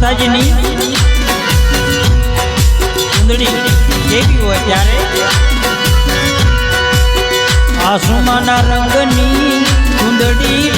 માતાજીની ચૂંદડી કેવી હોય ત્યારે આસુમાના રંગની ચૂંદડી